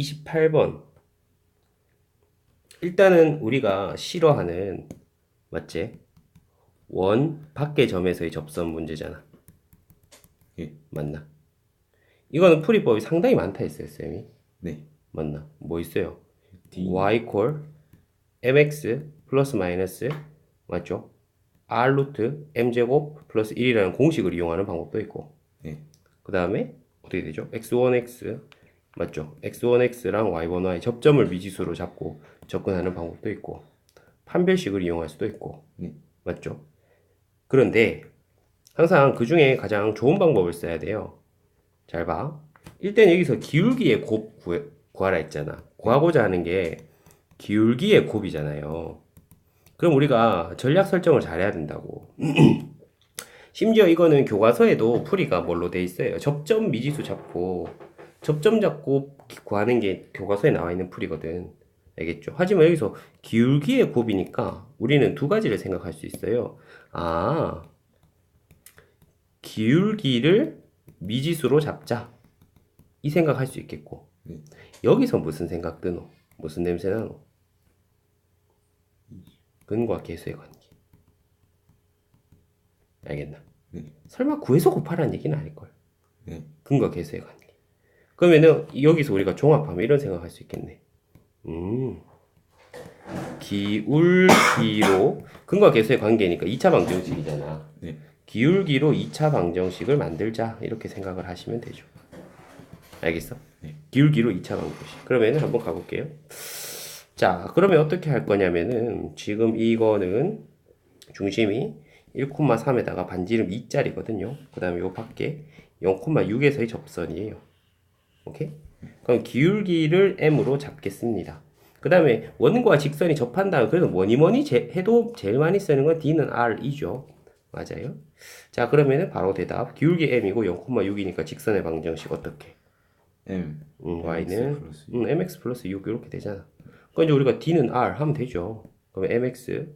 28번. 일단은 우리가 싫어하는 맞지? 원 밖의 점에서의 접선 문제잖아. 예. 맞나? 이거는 풀이법이 상당히 많다 했어요, 쌤이. 네. 맞나? 뭐 있어요? D. y 콜 mx 플러스 마이너스 맞죠? r 루트 m 제곱 플러스 1이라는 공식을 이용하는 방법도 있고 네. 그 다음에 어떻게 되죠? x1x 맞죠? x1x랑 y1y 접점을 미지수로 잡고 접근하는 방법도 있고 판별식을 이용할 수도 있고 네. 맞죠? 그런데 항상 그 중에 가장 좋은 방법을 써야 돼요. 잘 봐. 일단 여기서 기울기의 곱 구해, 구하라 했잖아. 구하고자 하는 게 기울기의 곱이잖아요. 그럼 우리가 전략 설정을 잘해야 된다고. 심지어 이거는 교과서에도 풀이가 뭘로 돼 있어요. 접점 미지수 잡고 접점 잡고 구하는 게 교과서에 나와 있는 풀이거든. 알겠죠? 하지만 여기서 기울기의 곱이니까 우리는 두 가지를 생각할 수 있어요. 아, 기울기를 미지수로 잡자. 이 생각할 수 있겠고. 네. 여기서 무슨 생각 드노? 무슨 냄새 나노? 근과 계수의 관계. 알겠나? 네. 설마 구해서 곱하라는 얘기는 아닐걸. 네. 근과 계수의 관계. 그러면은 여기서 우리가 종합하면 이런 생각할 수 있겠네. 음. 기울기로 근과 계수의 관계니까 2차 방정식이잖아. 네. 기울기로 2차 방정식을 만들자 이렇게 생각을 하시면 되죠. 알겠어? 네. 기울기로 2차 방정식. 그러면은 한번 가볼게요. 자, 그러면 어떻게 할 거냐면은 지금 이거는 중심이 1,3에다가 반지름 2짜리거든요. 그 다음에 요 밖에 0,6에서의 접선이에요. 오케이? 그럼 기울기를 m으로 잡겠습니다. 그 다음에 원과 직선이 접한다면 그래도 뭐니 뭐니 제- 해도 제일 많이 쓰는 건 d는 r이죠. 맞아요. 자 그러면은 바로 대답. 기울기 m이고 0,6이니까 직선의 방정식 어떻게? M. 음, y는 플러스 음, mx 플러스 6 이렇게 되잖아. 그럼 이제 우리가 d는 r 하면 되죠. 그러면 mx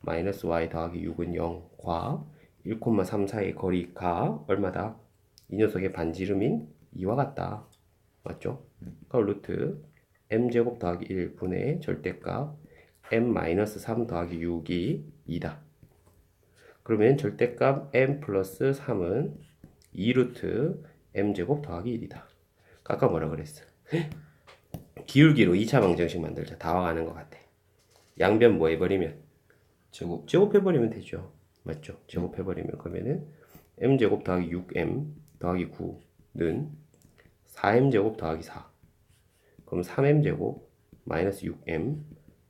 마이너스 y 더하기 6은 0과 1,3 사이의 거리가 얼마다? 이 녀석의 반지름인 2와 같다. 맞죠? 그럼 루트 m 제곱 더하기 1분의 절대값 m 마이너스 3 더하기 6이 2다. 그러면 절대값 m 플러스 3은 2 루트 m 제곱 더하기 1이다. 아까 뭐라 그랬어? 기울기로 2차 방정식 만들자. 다 와가는 것 같아. 양변 뭐 해버리면? 제곱. 제곱해버리면 되죠. 맞죠? 제곱해버리면 그러면은 m 제곱 더하기 6m 더하기 9는 4m 제곱 더하기 4. 그럼 3m 제곱 마이너스 6m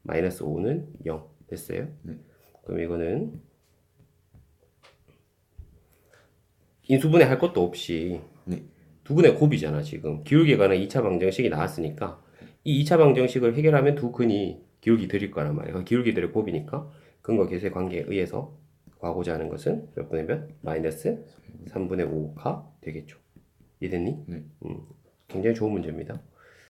마이너스 5는 0 됐어요? 네. 그럼 이거는 인수분해 할 것도 없이 네. 두 근의 곱이잖아 지금 기울기에 관한 2차 방정식이 나왔으니까 이 2차 방정식을 해결하면 두 근이 기울기 들일 거란 말이야 그 기울기들의 곱이니까 근과 계수의 관계에 의해서 구하고자 하는 것은 몇 분의 몇? 마이너스 3분의 5가 되겠죠 이해됐니? 네. 음, 굉장히 좋은 문제입니다